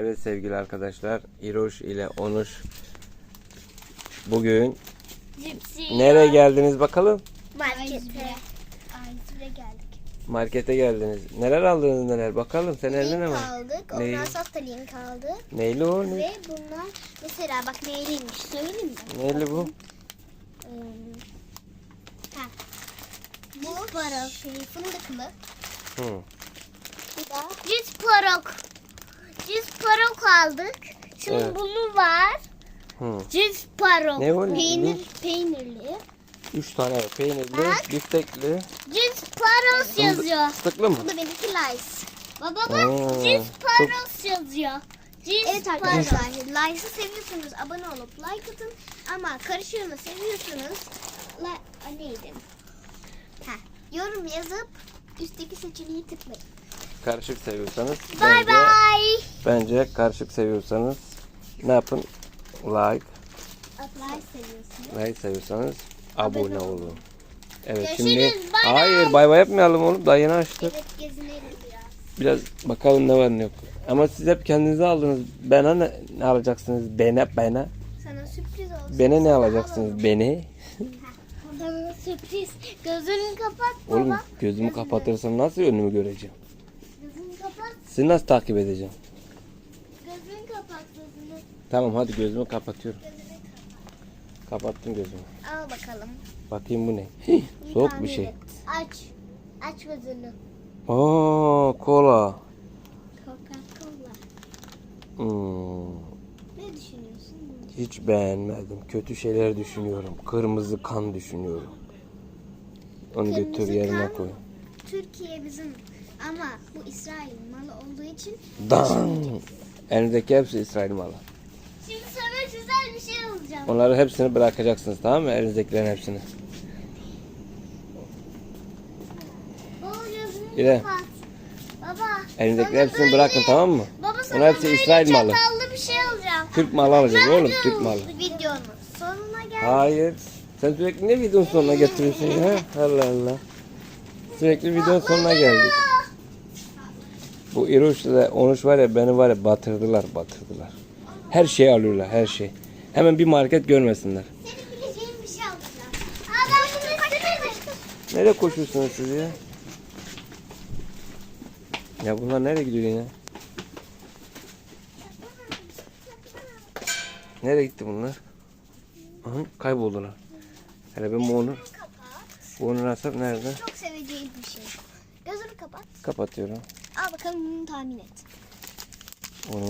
Evet sevgili arkadaşlar, İroş ile Onuş bugün Cipsi. nereye geldiniz bakalım? Markete. Aizbir'e geldik. Markete geldiniz. Neler aldınız neler? Bakalım sen elinde ne var? aldık. Neyi? Ondan sonra Stalin kaldı. Neyli o? Ne? Ve bunlar mesela bak neyliymiş söyleyeyim mi? Neyli bu? Ee, ha. Bu para şey fındıklı. Hı. Bu da cips parok. Cips parok aldık. Şimdi Evet. bunu var. Hı. Cips parok. Ne o? Peynir, peynirli. Üç tane var. peynirli, Bak. biftekli, Cips paros yazıyor. fıstıklı mı? Bu da benimki Lice. Baba bak Aa, Cips paros yazıyor. Cips Evet arkadaşlar, Like'ı seviyorsunuz, abone olup like atın. Ama karışığını seviyorsunuz, la, neydi? Ha, yorum yazıp üstteki seçeneği tıklayın. Karışık seviyorsanız Bye bence, bye. bence karışık seviyorsanız ne yapın? Like, Like seviyorsanız abone olun. Evet Görüşürüz, şimdi hayır bay bay yapmayalım oğlum daha yeni açtık. Evet, gezinelim biraz. Biraz bakalım ne var ne yok. Ama siz hep kendinize aldınız. Bana ne, ne alacaksınız? Bana bana. Sana sürpriz olsun. Bana ne alacaksınız? Beni. Sana sürpriz. Gözünü kapat baba. Oğlum gözümü kapatırsam nasıl önümü göreceğim? Sizi nasıl takip edeceğim? Gözünü kapat gözünü. Tamam hadi gözümü kapatıyorum. Gözünü kapat. Kapattım gözümü. Al bakalım. Bakayım bu ne? Hih, soğuk bir şey. Aç. Aç gözünü. Oo, kola. Coca-Cola. Hmm, Ne düşünüyorsun? hiç beğenmedim. Kötü şeyler düşünüyorum. Kırmızı kan düşünüyorum. Onu götür Kırmızı yerine kan? koy. Türkiye bizim ama bu İsrail malı olduğu için Dan. Elinizdeki hepsi İsrail malı. Şimdi sana güzel bir şey alacağım. Onları hepsini bırakacaksınız tamam mı? Elinizdekilerin hepsini. İrem. Baba. Elinizdekilerin sana hepsini bırakın tamam mı? Baba sana Onlar hepsi böyle İsrail malı. çatallı bir şey alacağım. Türk malı alacağız oğlum Türk malı. videonun sonuna geldik. Hayır. Sen sürekli ne videonun sonuna getiriyorsun ya? Allah Allah. Sürekli videonun sonuna geldik. Bu ile Onuş var ya beni var ya batırdılar batırdılar. Her şeyi alıyorlar her şey. Hemen bir market görmesinler. Şey. Nereye koşuyorsunuz siz ya? Ya bunlar nereye gidiyor yine? Nereye gitti bunlar? Aha, kayboldular. Hele ben bu onu, Kapat. bu onu nasıl nerede? Çok seveceğin bir şey. Gözünü kapat. Kapatıyorum. Al bakalım bunu tahmin et. Hmm.